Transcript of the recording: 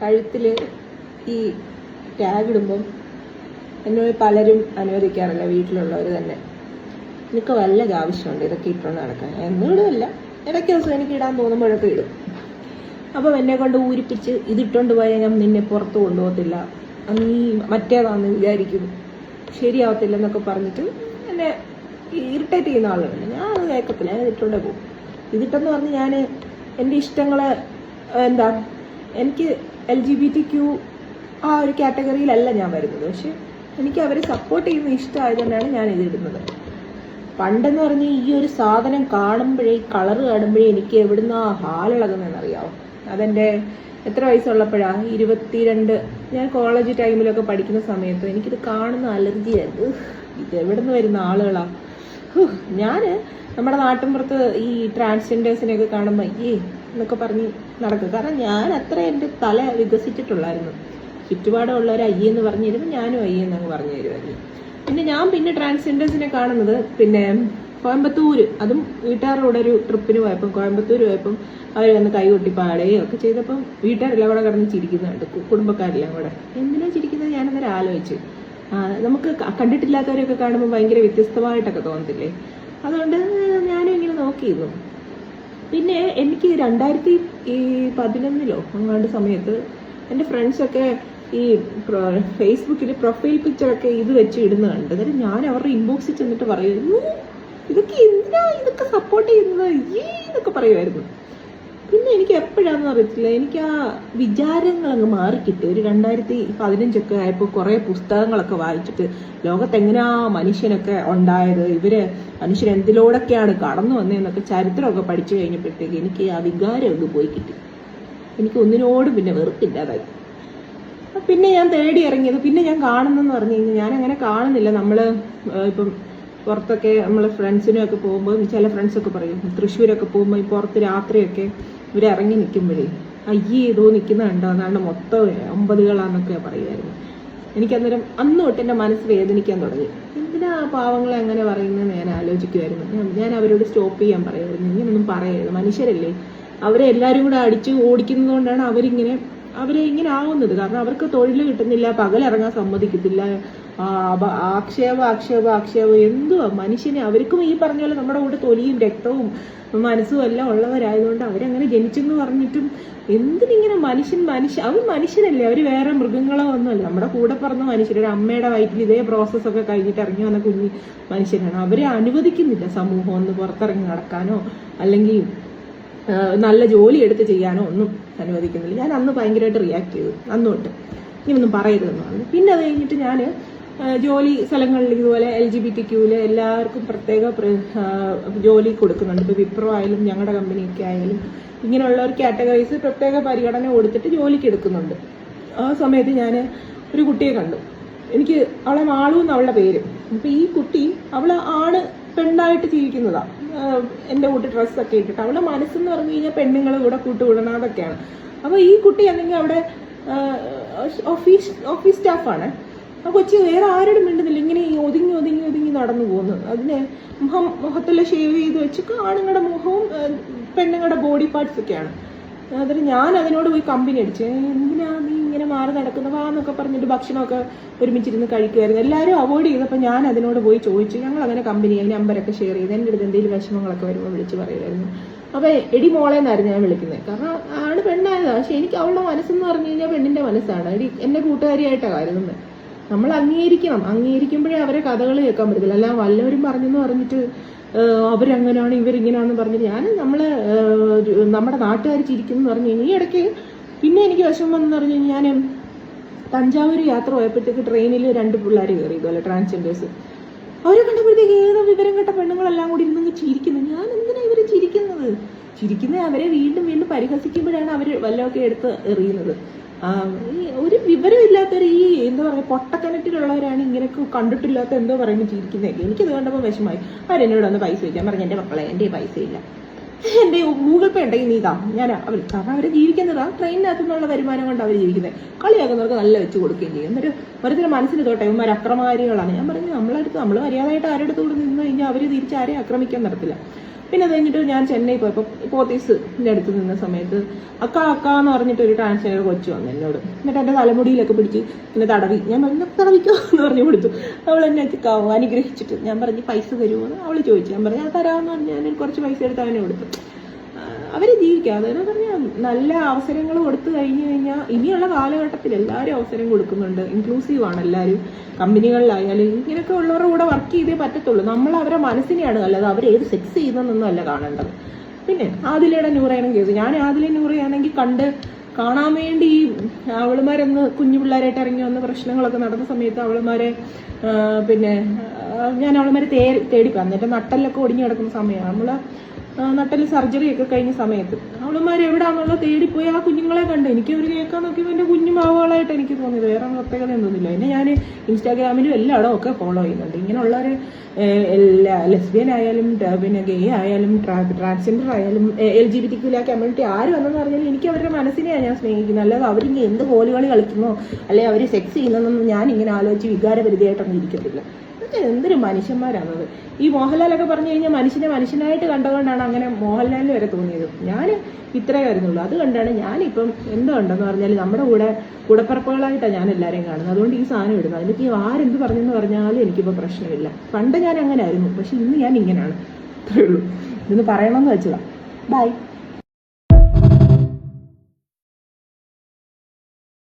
കഴുത്തിൽ ഈ ടാഗ് ഇടുമ്പം എന്നോട് പലരും അനുവദിക്കാറില്ല വീട്ടിലുള്ളവർ തന്നെ. എനിക്ക് വല്ല ആവശ്യമുണ്ട് ഇതൊക്കെ ഇട്ടുകൊണ്ട് നടക്കാൻ. എന്നിടുമല്ല ഇടയ്ക്ക് ദിവസം എനിക്ക് ഇടാൻ തോന്നുമ്പോഴൊക്കെ ഇടും. അപ്പം എന്നെ കൊണ്ട് ഊരിപ്പിച്ച് ഇതിട്ടുകൊണ്ട് പോയാൽ ഞാൻ നിന്നെ പുറത്ത് കൊണ്ടുപോകത്തില്ല. നീ മറ്റേതാണെന്ന് വിചാരിക്കും. ശരിയാവത്തില്ല എന്നൊക്കെ പറഞ്ഞിട്ട് എന്നെ ഇറിറ്റേറ്റ് ചെയ്യുന്ന ആളുകളുണ്ട്. ഞാൻ അത് കേൾക്കത്തില്ല. ഞാൻ ഇതിട്ടുകൊണ്ടേ പോകും. ഇതിട്ടെന്ന് പറഞ്ഞ് ഞാൻ എന്റെ ഇഷ്ടങ്ങളെ എന്താ എനിക്ക് L G B T Q ആ ഒരു കാറ്റഗറിയിലല്ല ഞാൻ വരുന്നത്. പക്ഷെ എനിക്ക് അവരെ സപ്പോർട്ട് ചെയ്യുന്ന ഇഷ്ടമായതുകൊണ്ടാണ് ഞാൻ ഇതിടുന്നത് പണ്ടെന്ന് പറഞ്ഞ് ഈ ഒരു സാധനം കാണുമ്പോഴേ കളർ കാണുമ്പോഴേ എനിക്ക് എവിടുന്ന ഹാലിളകുന്നതെന്ന് അറിയാമോ അതെന്റെ എത്ര വയസ്സുള്ളപ്പോഴാ? ഇരുപത്തിരണ്ട്. ഞാൻ കോളേജ് ടൈമിലൊക്കെ പഠിക്കുന്ന സമയത്ത് എനിക്കിത് കാണുന്ന അലർജിയായിരുന്നു. ഇത് എവിടെ നിന്ന് വരുന്ന ആളുകളാ? ഞാൻ നമ്മുടെ നാട്ടിൻപുറത്ത് ഈ ട്രാൻസ്ജെൻഡേഴ്സിനെയൊക്കെ കാണുമ്പോൾ അയ്യേ എന്നൊക്കെ പറഞ്ഞ് നടക്കും. കാരണം ഞാൻ അത്ര എന്റെ തല വികസിച്ചിട്ടുള്ളായിരുന്നു. ചുറ്റുപാടുള്ളവർ അയ്യെന്ന് പറഞ്ഞു തരുമ്പോൾ ഞാനും അയ്യെന്ന് എന്നങ്ങ് പറഞ്ഞു തരുമായിരുന്നു. പിന്നെ ഞാൻ പിന്നെ ട്രാൻസ്ജെൻഡേഴ്സിനെ കാണുന്നത് പിന്നെ കോയമ്പത്തൂർ അതും വീട്ടുകാരുടെ ഒരു ട്രിപ്പിന് പോയപ്പം കോയമ്പത്തൂർ പോയപ്പം അവർ വന്ന് കൈ കൊട്ടി പാടുകയും ഒക്കെ ചെയ്തപ്പം വീട്ടുകാരെല്ലാം കൂടെ കിടന്ന് ചിരിക്കുന്നുണ്ട്. കുടുംബക്കാരെല്ലാം കൂടെ. എന്തിനാ ചിരിക്കുന്നത്? ഞാനന്നേരം ആലോചിച്ചു. നമുക്ക് കണ്ടിട്ടില്ലാത്തവരെയൊക്കെ കാണുമ്പോൾ ഭയങ്കര വ്യത്യസ്തമായിട്ടൊക്കെ തോന്നത്തില്ലേ? അതുകൊണ്ട് ഞാനും ഇങ്ങനെ നോക്കിയിരുന്നു. പിന്നെ എനിക്ക് രണ്ടായിരത്തി ഈ പതിനൊന്നിലോ അങ്ങാണ്ട് സമയത്ത് എന്റെ ഫ്രണ്ട്സൊക്കെ ഈ ഫേസ്ബുക്കിൽ പ്രൊഫൈൽ പിക്ചറൊക്കെ ഇത് വെച്ച് ഇടുന്ന കണ്ട്. ഞാൻ അവരുടെ ഇൻബോക്സിൽ ചെന്നിട്ട് പറയുമായിരുന്നു ഇതൊക്കെ എന്തിനാ? ഇതൊക്കെ സപ്പോർട്ട് ചെയ്യുന്നത്? ഈ എന്നൊക്കെ പറയുമായിരുന്നു പിന്നെ എനിക്ക് എപ്പോഴാണെന്ന് അറിയത്തില്ല. എനിക്ക് ആ വിചാരങ്ങൾ അങ്ങ് മാറിക്കിട്ടി. ഒരു രണ്ടായിരത്തി പതിനഞ്ചൊക്കെ ആയപ്പോൾ കുറേ പുസ്തകങ്ങളൊക്കെ വായിച്ചിട്ട് ലോകത്തെങ്ങനെയാ മനുഷ്യനൊക്കെ ഉണ്ടായത്? ഇവർ മനുഷ്യൻ എന്തിലൂടെയൊക്കെയാണ് കടന്നു വന്നതെന്നൊക്കെ ചരിത്രമൊക്കെ പഠിച്ചു കഴിഞ്ഞപ്പോഴത്തേക്ക് എനിക്ക് ആ വികാരം ഒന്ന് പോയി കിട്ടി. എനിക്ക് ഒന്നിനോടും പിന്നെ വെറുപ്പില്ലാതായി. പിന്നെ ഞാൻ തേടി ഇറങ്ങിയത് പിന്നെ ഞാൻ കാണുന്നെന്ന് പറഞ്ഞു കഴിഞ്ഞാൽ ഞാൻ അങ്ങനെ കാണുന്നില്ല നമ്മൾ ഇപ്പം പുറത്തൊക്കെ നമ്മൾ ഫ്രണ്ട്സിനും ഒക്കെ പോകുമ്പോൾ ചില ഫ്രണ്ട്സൊക്കെ പറയും തൃശ്ശൂരൊക്കെ പോകുമ്പോൾ ഈ പുറത്ത് രാത്രിയൊക്കെ ഇവർ ഇറങ്ങി നിൽക്കുമ്പോഴേ അയ്യേ ഏതോ നിൽക്കുന്ന കണ്ടോ എന്നാണ് മൊത്തം അമ്പതുകളാന്നൊക്കെ പറയുമായിരുന്നു എനിക്കന്നേരം അന്ന് തൊട്ട് എന്റെ മനസ്സ് വേദനിക്കാൻ തുടങ്ങി. എന്തിനാ പാവങ്ങളെ അങ്ങനെ പറയുന്നത്? ഞാൻ ആലോചിക്കുമായിരുന്നു ഞാൻ- അവരോട് സ്റ്റോപ്പ് ചെയ്യാൻ പറയുമായിരുന്നു. ഇങ്ങനൊന്നും പറയരുത്. മനുഷ്യരല്ലേ. അവരെ എല്ലാവരും കൂടെ അടിച്ച് ഓടിക്കുന്നതുകൊണ്ടാണ് അവരിങ്ങനെ അവരെ ഇങ്ങനെ ആവുന്നത്. കാരണം അവർക്ക് തൊഴിൽ കിട്ടുന്നില്ല പകലിറങ്ങാൻ സമ്മതിക്കത്തില്ല. ആക്ഷേപം ആക്ഷേപ ആക്ഷേപം. എന്തുവാ? മനുഷ്യനെ അവർക്കും ഈ പറഞ്ഞ പോലെ നമ്മുടെ കൂടെ തൊലിയും രക്തവും മനസ്സും എല്ലാം ഉള്ളവരായതുകൊണ്ട് അവരങ്ങനെ ജനിച്ചെന്ന് പറഞ്ഞിട്ടും എന്തിനിങ്ങനെ മനുഷ്യൻ മനുഷ്യൻ അവർ മനുഷ്യരല്ലേ അവർ വേറെ മൃഗങ്ങളോ ഒന്നുമല്ല. നമ്മുടെ കൂടെ പറഞ്ഞ മനുഷ്യർ ഒരു അമ്മയുടെ വയറ്റിൽ ഇതേ പ്രോസസ്സ് ഒക്കെ കഴിഞ്ഞിട്ട് ഇറങ്ങി വന്ന കുഞ്ഞ് മനുഷ്യരാണ് അവരെ അനുവദിക്കുന്നില്ല സമൂഹം ഒന്ന് പുറത്തിറങ്ങി നടക്കാനോ അല്ലെങ്കിൽ നല്ല ജോലി എടുത്ത് ചെയ്യാനോ ഒന്നും അനുവദിക്കുന്നില്ല. ഞാൻ അന്ന് ഭയങ്കരമായിട്ട് റിയാക്ട് ചെയ്തു. അന്ന് ഇനി ഒന്നും പറയരുതെന്ന് പറഞ്ഞു. പിന്നെ അത് കഴിഞ്ഞിട്ട് ഞാൻ ജോലി സ്ഥലങ്ങളിൽ ഇതുപോലെ എൽ ജി ബി ടി ക്യൂവിൽ എല്ലാവർക്കും പ്രത്യേക ജോലി കൊടുക്കുന്നുണ്ട്. ഇപ്പോൾ വിപ്രോ ആയാലും ഞങ്ങളുടെ കമ്പനിയൊക്കെ ആയാലും ഇങ്ങനെയുള്ള ഒരു കാറ്റഗറീസ് പ്രത്യേക പരിഗണന കൊടുത്തിട്ട് ജോലിക്ക് എടുക്കുന്നുണ്ട്. ആ സമയത്ത് ഞാൻ ഒരു കുട്ടിയെ കണ്ടു. എനിക്ക് അവളെ മാളു എന്ന് അവളുടെ പേര്. അപ്പൊ ഈ കുട്ടി അവൾ ആണ് പെണ്ണായിട്ട് ജീവിക്കുന്നതാ. എന്റെ കൂട്ടി ഡ്രസ്സൊക്കെ ഇട്ടിട്ട് അവളുടെ മനസ്സെന്ന് പറഞ്ഞു കഴിഞ്ഞാൽ പെണ്ണുങ്ങൾ കൂടെ കൂട്ടുകൂടണം അതൊക്കെയാണ്. അപ്പോൾ ഈ കുട്ടി അല്ലെങ്കിൽ അവിടെ ഓഫീസ് ഓഫീസ് സ്റ്റാഫാണ്. ആ കൊച്ചി വേറെ ആരോടും മിണ്ടുന്നില്ല. ഇങ്ങനെ ഒതുങ്ങി ഒതുങ്ങി ഒതുങ്ങി നടന്നു പോകുന്നു. അതിന് മുഖം മുഖത്തെല്ലാം ഷേവ് ചെയ്ത് വെച്ച് ആണുങ്ങളുടെ മുഖവും പെണ്ണുങ്ങളുടെ ബോഡി പാർട്സ് ഒക്കെയാണ്. അതിന് ഞാൻ അതിനോട് പോയി കമ്പനി അടിച്ച് എന്തിനാ നീ ഇങ്ങനെ മാറി നടക്കുന്ന? വാ എന്നൊക്കെ പറഞ്ഞിട്ട് ഭക്ഷണമൊക്കെ ഒരുമിച്ചിരുന്ന് കഴിക്കുമായിരുന്നു എല്ലാവരും അവോയ്ഡ് ചെയ്തപ്പോൾ ഞാൻ അതിനോട് പോയി ചോദിച്ചു. ഞങ്ങൾ അങ്ങനെ കമ്പനി നമ്പരൊക്കെ ഷെയർ ചെയ്ത് എന്റെ അടുത്ത് എന്തെങ്കിലും വിഷമങ്ങളൊക്കെ വരുമ്പോൾ വിളിച്ച് പറയുമായിരുന്നു അപ്പോൾ എടി മോളെ എന്നായിരുന്നു ഞാൻ വിളിക്കുന്നത് കാരണം ആണ് പെണ്ണായതാണ് പക്ഷെ എനിക്ക് അവളുടെ മനസ്സെന്ന് പറഞ്ഞു കഴിഞ്ഞാൽ പെണ്ണിന്റെ മനസ്സാണ്. എടി എന്റെ കൂട്ടുകാരിയായിട്ടാണ് കരുതുന്നത് നമ്മൾ അംഗീകരിക്കണം. അംഗീകരിക്കുമ്പോഴേ അവരെ കഥകൾ കേൾക്കാൻ പറ്റത്തില്ല അല്ല വല്ലവരും പറഞ്ഞെന്ന് പറഞ്ഞിട്ട് അവരങ്ങനാണ് അവരങ്ങനെയാണ് ഇവരിങ്ങനെയാണെന്ന് പറഞ്ഞിട്ട് ഞാൻ നമ്മൾ നമ്മുടെ നാട്ടുകാർ ചിരിക്കുന്നു പറഞ്ഞു കഴിഞ്ഞാൽ ഈ ഇടയ്ക്ക് പിന്നെ എനിക്ക് വിഷമം എന്ന് പറഞ്ഞു കഴിഞ്ഞാൽ ഞാൻ തഞ്ചാവൂർ യാത്ര പോയപ്പോഴത്തേക്ക് ട്രെയിനിൽ രണ്ട് പിള്ളേർ കയറി ഇതുപോലെ ട്രാൻസ്ജെൻഡേഴ്സ് അവരെ കണ്ടപ്പോഴത്തേക്ക് ഏതോ വിവരം കേട്ട പെണ്ണുങ്ങളെല്ലാം കൂടി ഇരുന്നു ചിരിക്കുന്നു. ഞാൻ എന്തിനാ ഇവർ ചിരിക്കുന്നത്? ചിരിക്കുന്നത് അവരെ വീണ്ടും വീണ്ടും പരിഹസിക്കുമ്പോഴാണ് അവർ വല്ലതൊക്കെ എടുത്ത് എറിയുന്നത്. ഒരു വിവരമില്ലാത്തവർ ഈ എന്താ പറയുക പൊട്ടക്കിണറ്റിലുള്ളവരാണ് ഇങ്ങനെയൊക്കെ കണ്ടിട്ടില്ലാത്ത എന്തോ പറയുമ്പോൾ ചിരിക്കുന്നത് എനിക്കത് കണ്ടപ്പോൾ വിഷമമായി. അവരെന്നോട് ഒന്ന് പൈസ ചോദിക്കാൻ പറഞ്ഞു എന്റെ മക്കളെ എന്റെ പൈസ ഇല്ല. എന്റെ ഗൂഗിൾ പേ ഉണ്ടെങ്കിൽ നീ ഇതാ ഞാൻ അവർ കാരണം അവർ ജീവിക്കുന്നതാ ട്രെയിനിനകത്തു നിന്നുള്ള വരുമാനം കൊണ്ട് അവർ ജീവിക്കുന്നത്. കളിയാക്കുന്നവർക്ക് നല്ല വെച്ച് കൊടുക്കുകയും ചെയ്യും. എന്നിട്ട് ഓരോരുത്തരുടെ മനസ്സിന് തോട്ടെ ഇവന്മാർ അക്രമകാരികളാണ് ഞാൻ പറഞ്ഞു നമ്മളടുത്ത് നമ്മൾ മര്യാദയായിട്ട് ആരുടെ അടുത്ത് കൂടെ നിന്ന് കഴിഞ്ഞാൽ അവർ തിരിച്ച് ആരെയും ആക്രമിക്കാൻ നടത്തില്ല. പിന്നെ അത് കഴിഞ്ഞിട്ട് ഞാൻ ചെന്നൈ പോയപ്പോൾ പോത്തീസിന്റെ അടുത്ത് നിന്ന സമയത്ത് അക്ക അക്ക എന്ന് പറഞ്ഞിട്ട് ഒരു ട്രാൻസ്ജെൻഡർ കൊച്ചു വന്നു എന്നോട്. എന്നിട്ട് എന്റെ തലമുടിയിലൊക്കെ പിടിച്ച് എന്നെ തടവി. ഞാൻ പറഞ്ഞു തടവിക്കോ? എന്ന് പറഞ്ഞു കൊടുത്തു. അവൾ എന്നെ അനുഗ്രഹിച്ചിട്ട്. ഞാൻ പറഞ്ഞു പൈസ തരുമോ എന്ന് അവൾ ചോദിച്ചു. ഞാൻ പറഞ്ഞു ആ തരാമെന്ന് പറഞ്ഞു ഞാൻ കുറച്ച് പൈസ എടുത്ത് അവനെ കൊടുത്തു. അവർ ജീവിക്കുക അതെന്ന് പറഞ്ഞാൽ നല്ല അവസരങ്ങൾ കൊടുത്തു കഴിഞ്ഞു കഴിഞ്ഞാൽ ഇനിയുള്ള കാലഘട്ടത്തിൽ എല്ലാവരും അവസരം കൊടുക്കുന്നുണ്ട്. ഇൻക്ലൂസീവ് ആണ് എല്ലാവരും. കമ്പനികളിലായാലും ഇങ്ങനെയൊക്കെ ഉള്ളവരുടെ കൂടെ വർക്ക് ചെയ്തേ പറ്റത്തുള്ളൂ. നമ്മൾ അവരെ മനസ്സിനെയാണ് അല്ലാതെ ഏത് സെക്സ് ചെയ്യുന്നതെന്നൊന്നും അല്ല കാണേണ്ടത്. പിന്നെ ആദിലയുടെ നൂറേനും കേസ്. ഞാൻ ആദിലെ നൂറയാണെങ്കിൽ കണ്ട് കാണാൻ വേണ്ടി ഈ അവളുമാരൊന്ന് കുഞ്ഞു പിള്ളേരായിട്ട് ഇറങ്ങി വന്ന പ്രശ്നങ്ങളൊക്കെ നടന്ന സമയത്ത് അവളുമാരെ പിന്നെ ഞാൻ അവളുമാരെ തേടി തേടി എന്നിട്ട് നട്ടലൊക്കെ ഒടിഞ്ഞു കിടക്കുന്ന സമയമാണ്. നമ്മൾ നട്ടൽ സർജറി ഒക്കെ കഴിഞ്ഞ സമയത്ത്. അവളുമാർ എവിടാന്നുള്ള തേടിപ്പോയി. ആ കുഞ്ഞുങ്ങളെ കണ്ട് എനിക്ക് ഒരു കേൾക്കാൻ നോക്കിയപ്പോൾ എന്റെ കുഞ്ഞു മാവുകളായിട്ട് എനിക്ക് തോന്നിയത്. വേറെ പ്രത്യേകത ഒന്നുമില്ല. എന്നെ ഞാൻ ഇൻസ്റ്റാഗ്രാമിലും എല്ലായിടവും ഒക്കെ ഫോളോ ചെയ്യുന്നുണ്ട്. ഇങ്ങനെയുള്ളവർ എല്ലാ ലെസ്ബിയൻ ആയാലും പിന്നെ ഗേ ആയാലും ട്രാൻസ്ജെൻഡർ ആയാലും L G B T community ആര് വന്നെന്ന് പറഞ്ഞാൽ എനിക്ക് അവരുടെ മനസ്സിനെയാണ് ഞാൻ സ്നേഹിക്കുന്നത്. അല്ലാതെ അവരിങ്ങനെ എന്ത് കോലുകളി കളിക്കുന്നോ അല്ലെങ്കിൽ അവർ സെക്സ് ചെയ്യുന്നതെന്നൊന്നും ഞാൻ ഇങ്ങനെ ആലോചിച്ച് വികാരപരിധിയായിട്ടൊന്നും ഇരിക്കത്തില്ല. ഇതൊക്കെ എന്തൊരു മനുഷ്യന്മാരാണത്? ഈ മോഹൻലാലൊക്കെ പറഞ്ഞു കഴിഞ്ഞാൽ മനുഷ്യനെ മനുഷ്യനായിട്ട് കണ്ടതുകൊണ്ടാണ് അങ്ങനെ മോഹൻലാലിന് വരെ തോന്നിയത്. ഞാൻ ഇത്രേ വരുന്നുള്ളൂ അത് കണ്ടാണ് ഞാനിപ്പം എന്തോ ഉണ്ടെന്ന് പറഞ്ഞാൽ നമ്മുടെ കൂടെ കൂടപ്പറപ്പുകളായിട്ടാണ് ഞാൻ എല്ലാവരെയും കാണുന്നത്. അതുകൊണ്ട് ഈ സാധനം ഇടുന്നത്. അതിലേക്ക് ആരെന്ത് പറഞ്ഞെന്ന് പറഞ്ഞാലും എനിക്കിപ്പോൾ പ്രശ്നമില്ല. പണ്ട് ഞാൻ അങ്ങനെ ആയിരുന്നു. പക്ഷെ ഇന്ന് ഞാൻ ഇങ്ങനെയാണ്. ഇത്രയേ ഉള്ളൂ. ഇതൊന്ന് പറയണമെന്ന് വെച്ചതാണ് ബൈ